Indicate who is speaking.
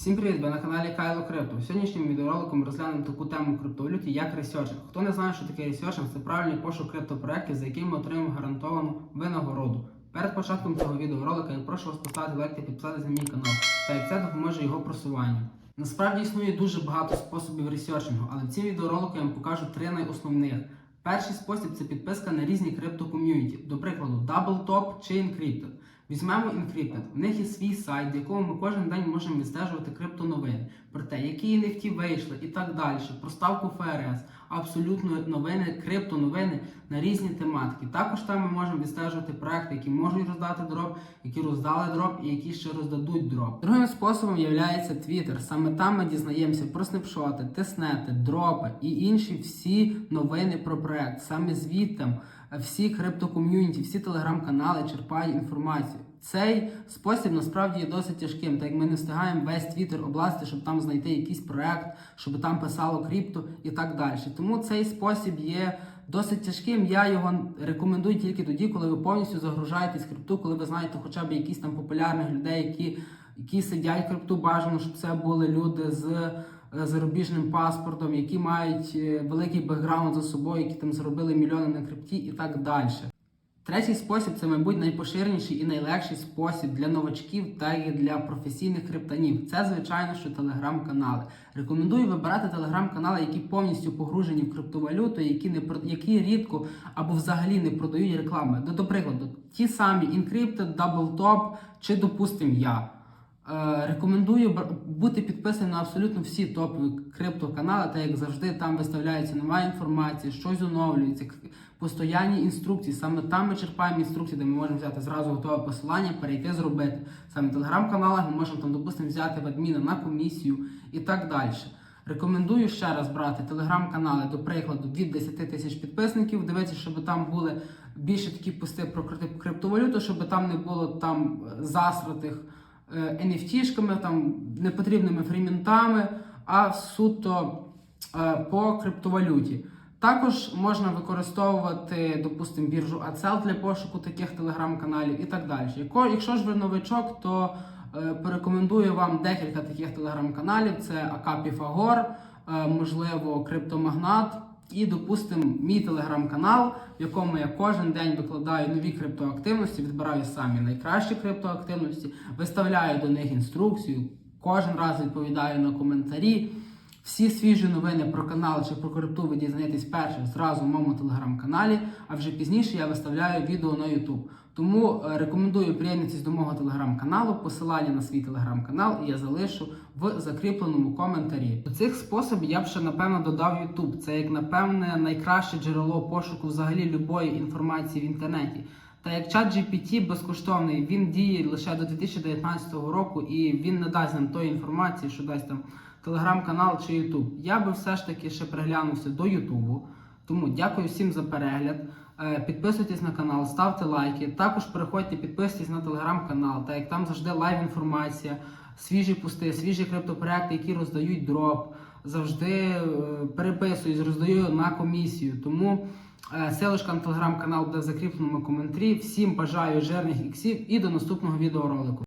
Speaker 1: Всім привіт! Ви на каналі Кайло Крипто. В сьогоднішньому відеоролику розглянемо таку тему криптовалюті, як ресерчинг. Хто не знає, що таке ресерчинг, це правильний пошук криптопроєктів, за яким ми отримуємо гарантовану винагороду. Перед початком цього відеоролика я прошу вас поставити лайк та підписатися на мій канал, так як це допоможе його просуванню. Насправді існує дуже багато способів ресерчингу, але в цім відеоролику я вам покажу три найосновних. Перший спосіб це підписка на різні криптоком'юніті, до прикладу, DoubleTop чи Encrypted. Візьмемо Encrypted. В них є свій сайт, в якому ми кожен день можемо відстежувати криптоновини, про те, які NFT вийшли і так далі, про ставку ФРС, абсолютно новини, криптоновини на різні тематики. Також там ми можемо відстежувати проекти, які можуть роздати дроп, які роздали дроп і які ще роздадуть дроп. Другим способом є Twitter. Саме там ми дізнаємося про снапшоти, тиснети, дропи і інші всі новини про проект. Саме звідти всі криптоком'юніті, всі телеграм-канали черпають інформацію. Цей спосіб насправді є досить тяжким, так як ми не встигаємо весь твіттер области, щоб там знайти якийсь проект, щоб там писало крипто і так далі. Тому цей спосіб є досить тяжким. Я його рекомендую тільки тоді, коли ви повністю загружаєтесь крипту, коли ви знаєте хоча б якісь там популярних людей, які, які сидять крипту, бажано, щоб це були люди з е, зарубіжним паспортом, які мають е, великий бекграунд за собою, які там заробили мільйони на крипті і так далі. Третій спосіб це, мабуть, найпоширеніший і найлегший спосіб для новачків та і для професійних криптонів. Це, звичайно, що телеграм-канали. Рекомендую вибирати телеграм-канали, які повністю погружені в криптовалюту, які не про- які рідко або взагалі не продають реклами. До, до прикладу, ті самі Encrypted, DoubleTop чи, допустим, я. Е, Рекомендую бути підписаним на абсолютно всі топові криптоканали, так як завжди там виставляється нова інформація, щось оновлюється, постоянні інструкції. Саме там ми черпаємо інструкції, де ми можемо взяти зразу готове посилання, перейти зробити. Саме в телеграм-каналах ми можемо там, допустимо, взяти в адміна на комісію і так далі. Рекомендую ще раз брати телеграм-канали, до прикладу, від 10 тисяч підписників. Дивитися, щоб там були більше такі пости про крипто- криптовалюту, щоб там не було там е, засратих NFT-шками, там непотрібними фріментами, а суто е, по криптовалюті. Також можна використовувати, допустимо, біржу ACL для пошуку таких телеграм-каналів і так далі. Якщо ж ви новичок, то е, порекомендую вам декілька таких телеграм-каналів: це АК Піфагор, е, можливо, Криптомагнат. І, допустимо, мій телеграм-канал, в якому я кожен день викладаю нові криптоактивності, відбираю самі найкращі криптоактивності, виставляю до них інструкцію, кожен раз відповідаю на коментарі. Всі свіжі новини про канал чи про крипту ви дізнаєтесь перше зразу в моєму телеграм-каналі, а вже пізніше я виставляю відео на YouTube. Тому е, рекомендую приєднатися до мого телеграм-каналу. Посилання на свій телеграм-канал я залишу в закріпленому коментарі. До цих способів я б ще напевно додав YouTube. Це як напевне найкраще джерело пошуку взагалі любої інформації в інтернеті. Та як чат GPT безкоштовний, він діє лише до 2019 року і він не дасть нам тої інформації, що дасть там телеграм-канал чи Ютуб. Я би все ж таки ще приглянувся до Ютубу. Тому дякую всім за перегляд. Е, Підписуйтесь на канал, ставте лайки. Також переходьте, підписуйтесь на телеграм-канал, так як там завжди лайв інформація, свіжі пости, свіжі криптопроекти, які роздають дроп. Завжди е, переписуюсь, роздаю на комісію. Тому селишка на телеграм-канал буде в закріпленому коментарі. Всім бажаю жирних іксів і до наступного відеоролику.